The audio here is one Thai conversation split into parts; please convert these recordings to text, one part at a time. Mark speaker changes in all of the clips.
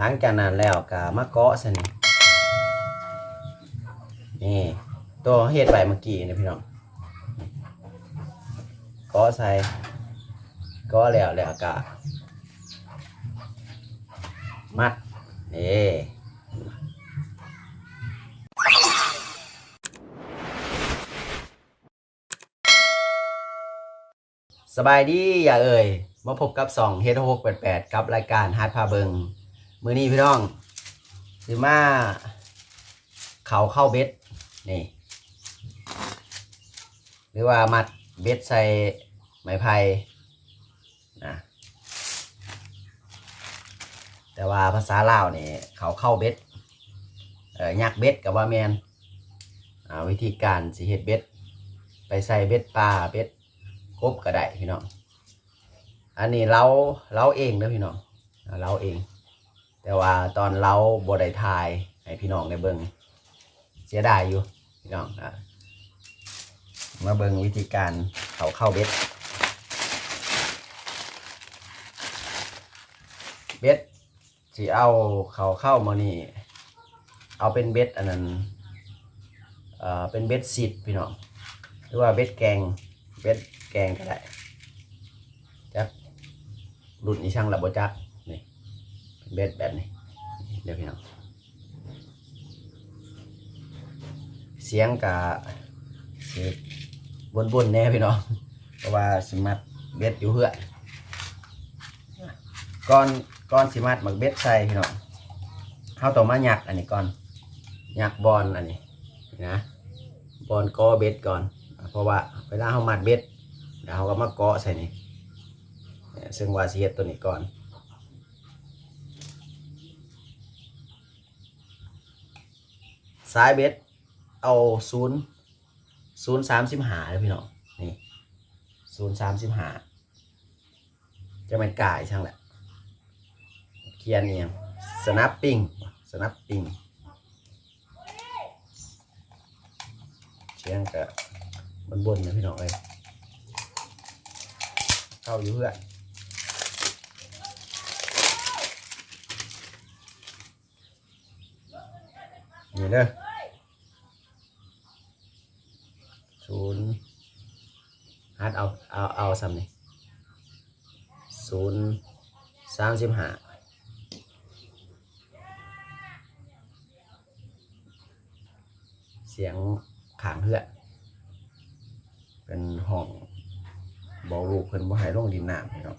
Speaker 1: หลังจากนั้นแล้วก็มาเกาะซะนี่นี่ตัวเฮ็ดไปเมื่อกี้นี่พี่น้องเกาะใส่เกาะแล้วแล้วก็มัดนี่สบายดีอย่าเอ่ยมาพบกับสองเฮดหกแปดแปดกับรายการฮาร์ดพาเบิง มือนี้พี่น้องสิมาเขาเข้าเบ็ดนี่ หรือว่ามัดเบ็ดใส่ไม้ไผ่นะแต่ว่าภาษาลาวนี่เขาเข้าเบ็ดเอ่อยักเบ็ดกับว่าแมนวิธีการสิเฮ็ดเบ็ด ไปใส่เบ็ดปลาเบ็ดกบก็ได้พี่น้องอันนี้เราเราเองเด้อพี่น้องอ่าเราเอง แต่ว่าตอนเราบได้ทายให้พี่น้องได้เบิงเสียดายอยู่พี่น้องอะมาเบิงวิธีการเขาเข้าเบ็ด เบ็ดสิเอาเขาเข้ามานี่ เอาเป็นเบ็ดอันนั้นเอ่อเป็นเบ็ดสิบพี่น้องหรือว่าเบ็ดแกงเบ็ดแกงก็ได้จักรุ่นนี้ช่างระบบจักนี่ เบ็ดแบบนี้เดี๋ยวพี่น้องเสียงกะเสียบนบนแน่พี่น้องเพราะว่าสมัดเบ็ดอยู่เพื่อก่อนก่อนสิมัดมักเบ็ดใส่พี่น้องเข้าต้อมาหยักอันนี้ก่อนหยักบอลอันนี้นะบอลกอเบ็ดก่อน เพราะว่าเวลาเขามัดเบ็ดแล้วเขาก็มาเกาะใส่นี่ซึ่งว่าเฮ็ดตัวนี้ก่อน สายเบ็ด เอาศูนย์ศูนย์สามสิบหาเลยพี่น้องนี่ศูนย์สามสิบหาจะเป็นกายช่างแหละเขียนเนียงสนับปิ้งสนับปิ้งเชียงกับบนบนๆนะพี่น้องเอ้ยเข้าอยู่เพื่อน นี่เด้อศูนย์ฮัดเอาเอาเอาซ้ำนี่ศูนย์สามสิบห้าเสียงขางเพื่อเป็นห้องบอกลูกเพิ่นบ่ให้ลงดินน้ำพี่น้อง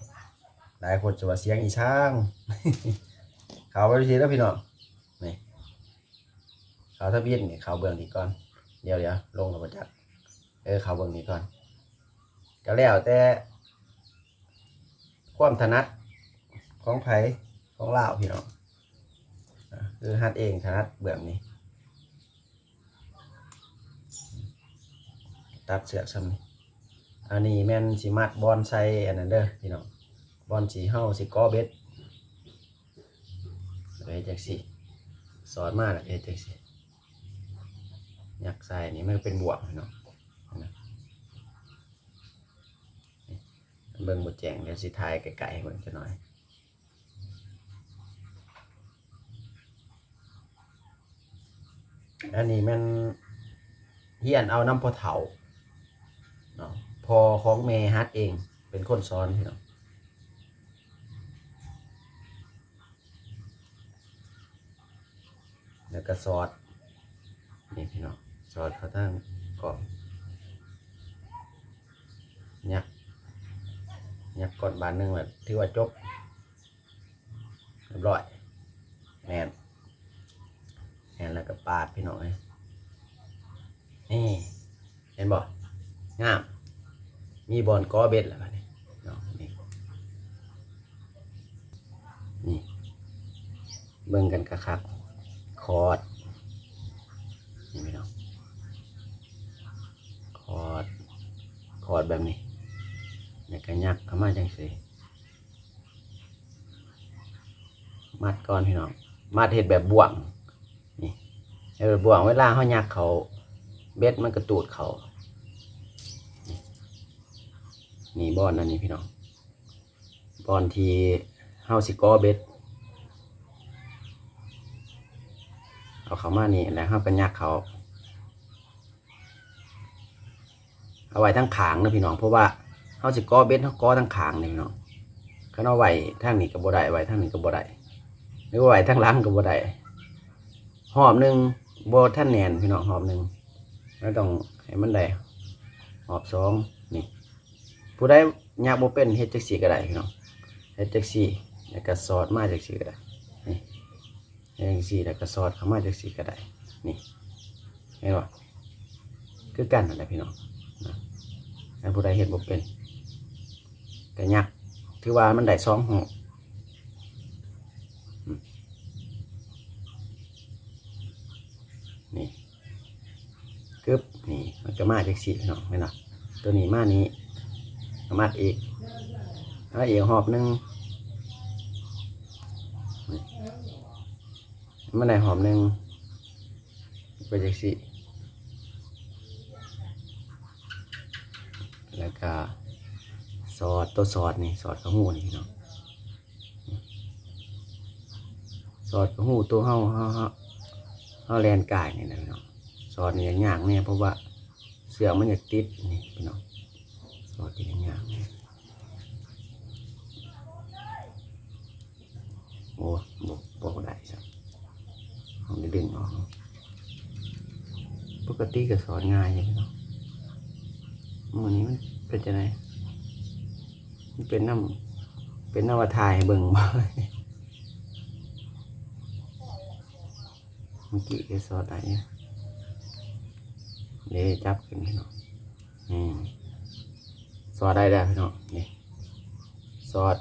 Speaker 1: หลายคนจะว่าเสียงอีช่าง เขาไปทีแล้วพี่น้อง เขาทะเบียนนี่เขาเบื้องนี้ก่อน เดี๋ยวเดี๋ยวลงแล้วบ่จักเออเขาเบื้องนี้ก่อนก็แล้วแต่ความถนัดของไผของลาวพี่น้องอะคือฮัดเองถนัดเบื้องนี้ ตัดเสือกซ้ำนี่อันนี้แม่นสิมัดบอลใส่อันนั้นเด้อพี่น้องบอลสีเฮาสิก้อเบ็ดไปจักสิสอนมาแล้วเฮ็ดจักสิ ยักใส่นี่มันเป็นบวกพี่น้องนะเบิ่งบ่แจงเดี๋ยวสิถ่ายไกลๆให้เบิ่งจักหน่อยอันนี้มันเฮียนเอาน้ำพอเถาเนาะพอของเมฮัดเองเป็นคนสอนพี่น้องแล้วก็ซอสนี่พี่น้อง ซอสเขาตั้งกรอบยักยักก่อนบานหนึ่งแบบที่ว่าจบเรียบร้อยแมนแมนแล้วก็ปาดพี่หน้อยนี่เห็นบ่งาม มีบอลกอเบ็ดแล้วบัดนี้เนาะนี่นี่ เบิ่งกันกระคักคอร์ดนี่พี่น้องคอร์ดค อร์ดแบบนี้แล้วก็ยักเข้ามาจังสิมัดก่อนพี่น้องมัดเห็ดแบบบ่วงนี่แบบบ่วงเวลาเขายักเขาเบ็ดมันกระตูดเขานี่บอนนั่นนี่พี่น้องบอนทีเฮาสิกอเบ็ดเอาเขามานี่แล้วเขาก็ยักเขา เอาไว้ทั้งขางนะพี่น้องเพราะว่าเขาสิก้อเบ็ดเขาก้อทั้งขางนี่พี่น้องเขาเอาไว้ทางนี้ก็บ่ได้ไว้ทางนี้ก็บ่ได้หรือว่าไว้ทางล่างก็บ่ได้หอบหนึ่งบ่ท่านแนนพี่น้องหอบหนึ่งแล้วต้องให้มันได้หอบสองนี่ ผู้ใดยากบ่เป็นเฮจักซี่ก็ได้พี่น้องเฮจักซี่แล้วก็สอดมาจักซี่ก็ได้นี่เฮจักซี่แล้วก็สอดเข้ามาจักซี่ก็ได้นี่เห็นบ่คือกันนั่นแหละพี่น้อง อันผู้ใดเห็นบ่เป็นก็ยักถือว่ามันได้สองหอกนี่กึบนี่มันก็มาจากสี่เน้องไม่นะตัวนี้มานี้มาอีกแล้วอีกหอบหนึ่งมันได้หอบหนึ่งไปจากสี่ แล้วก็ซอสตัวซอสนี่ซอสกระหูนี่พี่น้องซอสกระหูตัวเฮาเฮาเฮาเฮาแลนกายนี่นะพี่น้องซอสนี่อย่างเนี่ยเพราะว่าเสือมันจะติดนี่พี่น้องซอสที่ย่างๆเนี่ยโอ้บกบอกได้สักเอาดึงออกปกติก็สอนง่ายอยู่พี่น้อง มันนี้มันเป็นจะไงมันเป็นน้ำเป็นน้ำวาทายเบิ่งบ่เมื่อกี้ก็สอดได้เนี่ยเดี๋ยวจับขึ้นพี่น้องอืมสอดได้แล้วพี่น้องนี่สอด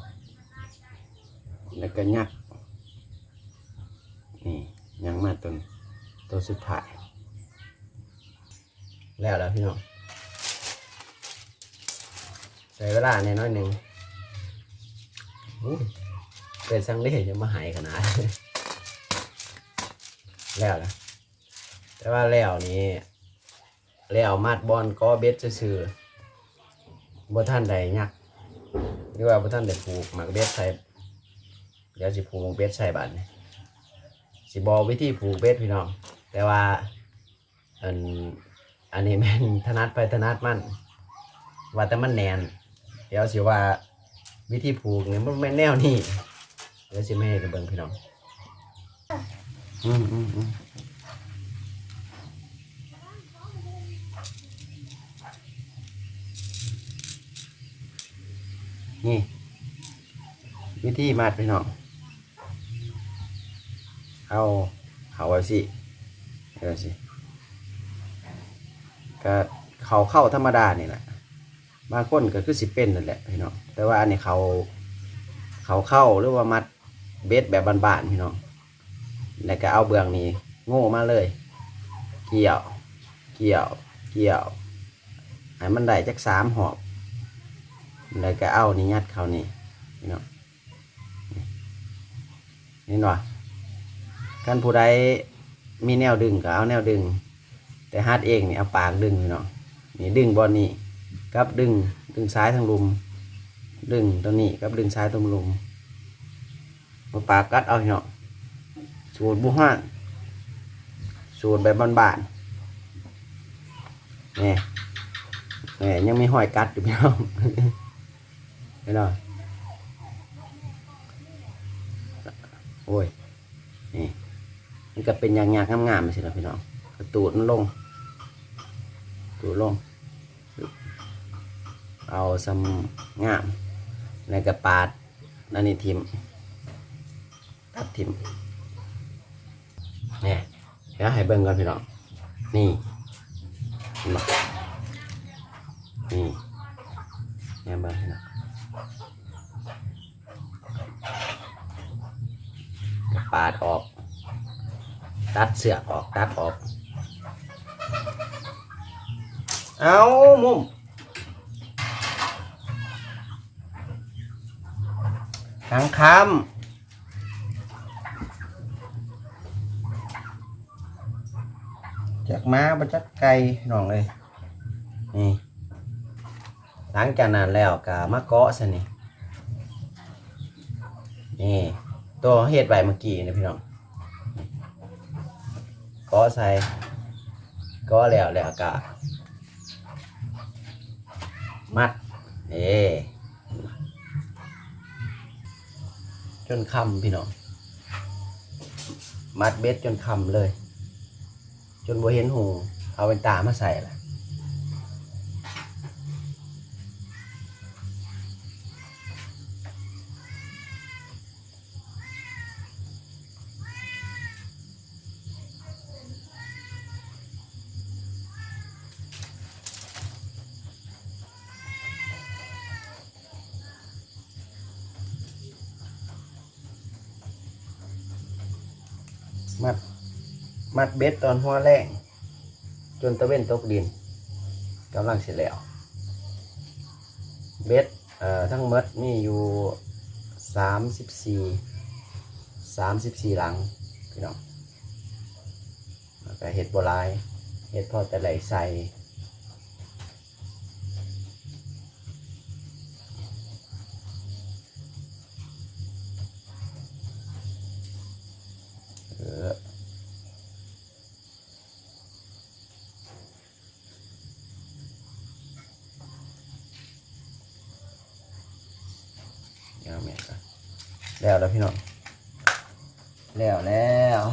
Speaker 1: แล้วก็ยักนี่ยังมาตัวนี้ตัวสุดท้าย แล้วแล้วพี่น้อง ใช้เวลาในน้อยหนึ่งเป็นสังเล่จะมาหายขนาด แล้วนะแต่ว่าแล้วนี้แล้วมาดบอลก็เบ็ดซื่อบ่ท่านใดยักหรือว่าบ่ท่านใดผูกหมักเบ็ดใส่เดี๋ยวสิผูกเบ็ดใส่บัดนี้สิบอกวิธีผูกเบ็ดพี่น้อง แต่ว่าอันอันนี้แม่นถนัดไปถนัดมัน ว่าแต่มันแนน เดี๋ยวสิว่า วิธีผูกเนี่ยมันไม่แนวนี่เดี๋ยวสิไม่ให้เบิ่งพี่น้องอืมอืมอืมนี่ วิธีมัดพี่น้องเอาเขาไว้สิเอาไว้สิก็เขาเข้าธรรมดานี่แหละ บางคนก็คือสิเป็นนั่นแหละพี่น้องแต่ว่าอันนี้เขาเขาเข้าหรือว่ามัดเบ็ดแบบบานๆพี่น้องแล้วก็เอาเบื้องนี้โง่มาเลย เกี่ยว เกี่ยว เกี่ยวให้มันได้จักสามหอบแล้วก็เอานี่ยัดเขานี่พี่น้องนี่หน่อยกันผู้ใดมีแนวดึงก็เอาแนวดึง แต่ฮัดเองนี่เอาปากดึงพี่น้องนี่ดึงบอลนี่ กับดึงดึงซ้ายทางลุม ดึงตัวนี้กับดึงซ้ายตรงลุมมาปากกัดเอาเนาะสูตรบุห้านสูตรแบบบานๆนี่นี่ยังมีหอยกัดอยู่พี่น้องเห็นหรอโอ้ยนี่มันก็เป็นยางๆงามๆไปสิละพี่น้องตูดมันลงตูดลง เอาซ้ำงามในกระปาดนั่นนี่ทิมตัดทิมเนี่ยเดี๋ยวให้เบิ่งก่อนพี่น้องนี่เห็นบ่นี่เนี่ยเบิ่งพี่น้องกระปาดออก ตัดเสือกออก ตัดออก เอามุม ทางคำจากม้าบรจักไก่น้องเลยนี่หลังจากนั้นแล้วก็มาเกาะซะนี่นี่ตัวเฮ็ดใบเมื่อกี้นะพี่น้องก็ใส่ก็แล้วแล้วก็มัดเอ จนคำพี่น้องมัดเบ็ดจนคำเลย จนบ่เห็นหูเอาเป็นตามาใส่ละ มัด มัดเบ็ดตอนหัวแรงจนตะเว้นตกดินกำลังเสร็จแล้ว เบ็ดเอ่อทั้งหมดมีอยู่สามสิบสี่สามสิบสี่หลังพี่น้องก็เห็ดโบราณเห็ดพอแต่ไหลใส่ เดี๋ยแม่ก่อนแล้วแล้วพี่น้องแล้วแล้ว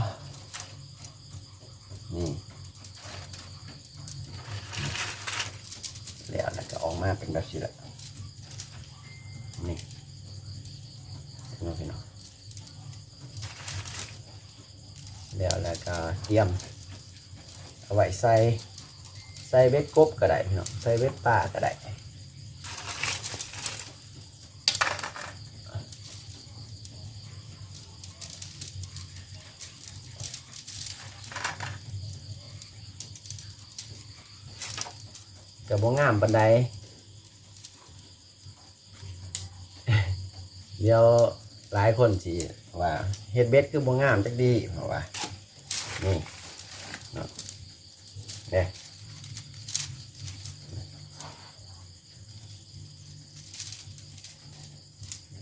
Speaker 1: นี่แล้วแล้วก็ออกมาเป็นแบบนี้แหละนี่พี่น้องพี่น้องแล้วแล้วก็เตรียมเอาไว้ใส่ใส่เบ็ดกบก็ได้พี่น้องใส่เบ็ดปลาก็ได้ กับบ่งามปันใดเดี๋ยวหลายคนสิว่าเฮ็ดเบ็ดคือบ่งามจักดีเพราะว่านี่เนาะเนี่ย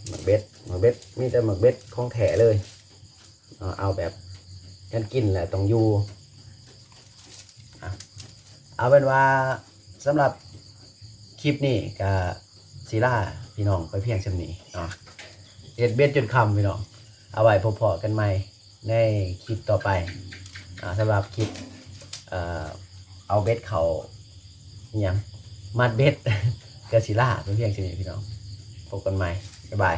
Speaker 1: หมักเบ็ดหมักเบ็ดมีแต่หมักเบ็ดของแถเลย เอาแบบกันกินแหละต้องอยู่เอาเป็นว่า สำหรับคลิปนี้ก็ซีล่าพี่น้องไปเพียงชำนี้เนาะเอ็ดเบ็ดจนคำพี่น้อง เอาไว้พบๆกันใหม่ในคลิปต่อไปอ่าสำหรับคลิปเอาเบ็ดเขาอหยังมัดเบ็ดกับซีล่าไปเพียงชำนี้พี่น้องพบกันใหม่บ๊ายบาย